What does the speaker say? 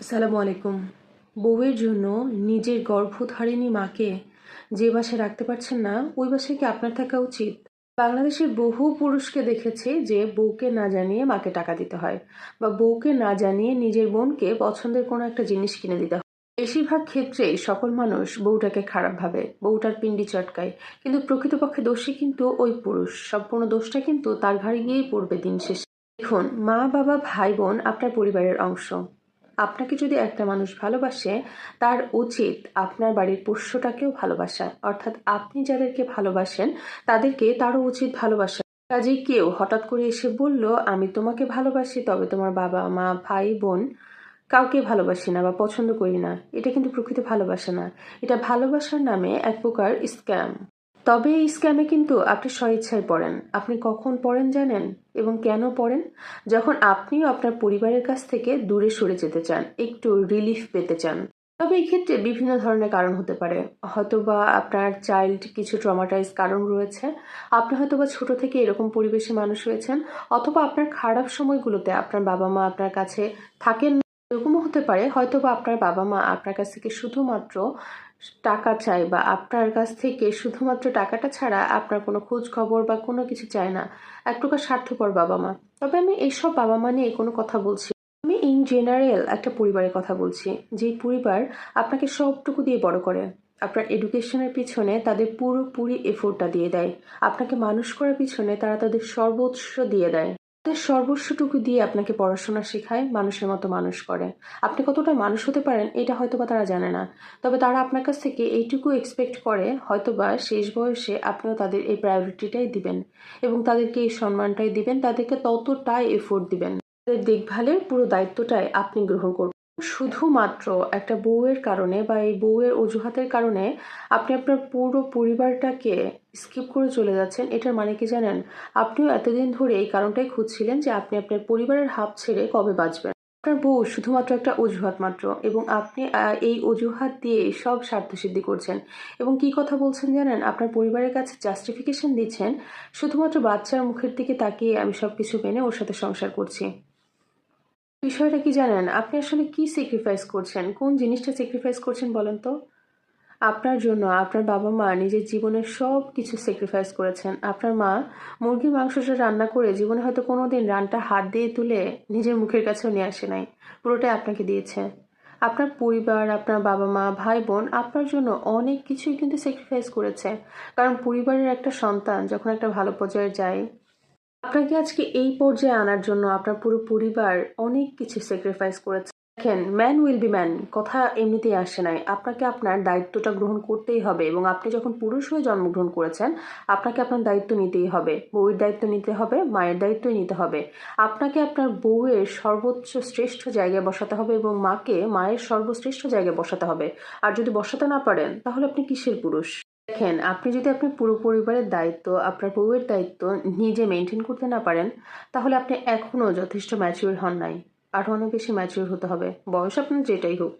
আসসালামু আলাইকুম। বউয়ের জন্য নিজের গর্ভধারিণী মাকে যে বাসায় রাখতে পারছেন না, ওই বাসায় কি আপনার থাকা উচিত? বাংলাদেশের বহু পুরুষকে দেখেছি যে বউকে না জানিয়ে মাকে টাকা দিতে হয় বা বউকে না জানিয়ে নিজের বোনকে পছন্দের কোনো একটা জিনিস কিনে দিতে হয়। বেশিরভাগ ক্ষেত্রেই সকল মানুষ বউটাকে খারাপ ভাবে, বউটার পিন্ডি চটকায়। কিন্তু প্রকৃতপক্ষে দোষী কিন্তু ওই পুরুষ। সম্পূর্ণ দোষটা কিন্তু তার ঘাড়ে গিয়েই পড়বে দিন শেষে। দেখুন, মা, বাবা, ভাই, বোন আপনার পরিবারের অংশ। আপনাকে যদি একটা মানুষ ভালোবাসে, তার উচিত আপনার বাড়ির পোষ্যটাকেও ভালোবাসা। অর্থাৎ আপনি যাদেরকে ভালোবাসেন, তাদেরকে তারও উচিত ভালোবাসা। কাজেই কেউ হঠাৎ করে এসে বলল, আমি তোমাকে ভালোবাসি, তবে তোমার বাবা, মা, ভাই, বোন কাউকে ভালোবাসি না বা পছন্দ করি না। এটা কিন্তু প্রকৃত ভালোবাসা না। এটা ভালোবাসার নামে এক প্রকার স্ক্যাম। তবে এই স্ক্যামে কিন্তু আপনি স্বইচ্ছায় পড়েন। আপনি কখন পড়েন জানেন? এবং কেন পড়েন? যখন আপনিও আপনার পরিবারের কাছ থেকে দূরে সরে যেতে চান, একটু রিলিফ পেতে চান। তবে এই ক্ষেত্রে বিভিন্ন ধরনের কারণ হতে পারে। হয়তোবা আপনার চাইল্ড কিছু ট্রমাটাইজ কারণ রয়েছে। আপনি হয়তোবা ছোট থেকে এরকম পরিবেশে মানুষ হয়েছেন, অথবা আপনার খারাপ সময়গুলোতে আপনার বাবা মা আপনার কাছে থাকেন এরকমও হতে পারে। হয়তোবা আপনার বাবা মা আপনার কাছ থেকে শুধুমাত্র টাকা চায় বা আপনার কাছ থেকে শুধুমাত্র টাকাটা ছাড়া আপনার কোনো খোঁজ খবর বা কোনো কিছু চায় না। এক প্রকার স্বার্থপর বাবা মা। তবে আমি এইসব বাবা মা নিয়ে কোনো কথা বলছি আমি ইন জেনারেল একটা পরিবারের কথা বলছি। যে পরিবার আপনাকে সবটুকু দিয়ে বড় করে। আপনার এডুকেশনের পিছনে তাদের পুরোপুরি এফোর্টটা দিয়ে দেয়। আপনাকে মানুষ করার পিছনে তারা তাদের সর্বোচ্চ দিয়ে দেয়। তাদের সর্বস্বটুকু দিয়ে আপনাকে পড়াশোনা শেখায়, মানুষের মতো মানুষ করে। আপনি কতটা মানুষ হতে পারেন, এটা হয়তো বা তারা জানে না। তবে তারা আপনার কাছ থেকে এইটুকু এক্সপেক্ট করে, হয়তোবা শেষ বয়সে আপনিও তাদের এই প্রায়োরিটিটাই দিবেন এবং তাদেরকে এই সম্মানটাই দিবেন, তাদেরকে ততটাই এফোর্ট দিবেন। তাদের দেখভালের পুরো দায়িত্বটাই আপনি গ্রহণ করবেন। শুধুমাত্র একটা বউয়ের কারণে বা এই বউয়ের অজুহাতের কারণে আপনি আপনার পুরো পরিবারটাকে স্কিপ করে চলে যাচ্ছেন, এটার মানে কি জানেন? আপনিও এতদিন ধরে এই কারণটাই খুঁজছিলেন যে আপনি আপনার পরিবারের হাত ছেড়ে কবে বাঁচবেন। আপনার বউ শুধুমাত্র একটা অজুহাত মাত্র এবং আপনি এই অজুহাত দিয়ে সব স্বার্থসিদ্ধি করছেন। এবং কি কথা বলছেন জানেন? আপনার পরিবারের কাছে জাস্টিফিকেশন দিচ্ছেন, শুধুমাত্র বাচ্চার মুখের দিকে তাকিয়ে আমি সব কিছু মেনে ওর সাথে সংসার করছি। বিষয়টা কি জানেন? আপনি আসলে কি স্যাক্রিফাইস করছেন? কোন জিনিসটা স্যাক্রিফাইস করছেন বলেন তো? আপনার জন্য আপনার বাবা মা নিজের জীবনের সব কিছু স্যাক্রিফাইস করেছেন। আপনার মা মুরগির মাংসটা রান্না করে জীবনে হয়তো কোনো দিন রানটা হাত দিয়ে তুলে নিজের মুখের কাছেও নিয়ে আসে নাই। পুরোটাই আপনাকে দিয়েছে। আপনার পরিবার, আপনার বাবা মা, ভাই, বোন আপনার জন্য অনেক কিছুই কিন্তু স্যাক্রিফাইস করেছে। কারণ পরিবারের একটা সন্তান যখন একটা ভালো পর্যায়ে যায় আপনাকে আজকে এই পর্যায়ে আনার জন্য আপনার পুরো পরিবার অনেক কিছু স্যাক্রিফাইস করেছে। দেখেন ম্যান উইল বি ম্যান কথা এমনিতেই আসে নাই। আপনাকে আপনার দায়িত্বটা গ্রহণ করতেই হবে এবং আপনি যখন পুরুষ হয়ে জন্মগ্রহণ করেছেন, আপনাকে আপনার দায়িত্ব নিতেই হবে। বউয়ের দায়িত্ব নিতে হবে, মায়ের দায়িত্বই নিতে হবে। আপনাকে আপনার বউয়ের সর্বোচ্চ শ্রেষ্ঠ জায়গায় বসাতে হবে এবং মাকে মায়ের সর্বশ্রেষ্ঠ জায়গায় বসাতে হবে। আর যদি বসাতে না পারেন, তাহলে আপনি কিসের পুরুষ? দেখেন, আপনি যদি আপনার পুরো পরিবারের দায়িত্ব, আপনার বউয়ের দায়িত্ব নিজে মেনটেন করতে না পারেন, তাহলে আপনি এখনও যথেষ্ট ম্যাচিওর হন নাই। আরও অনেক বেশি ম্যাচিওর হতে হবে। বয়স আপনার যেটাই হোক।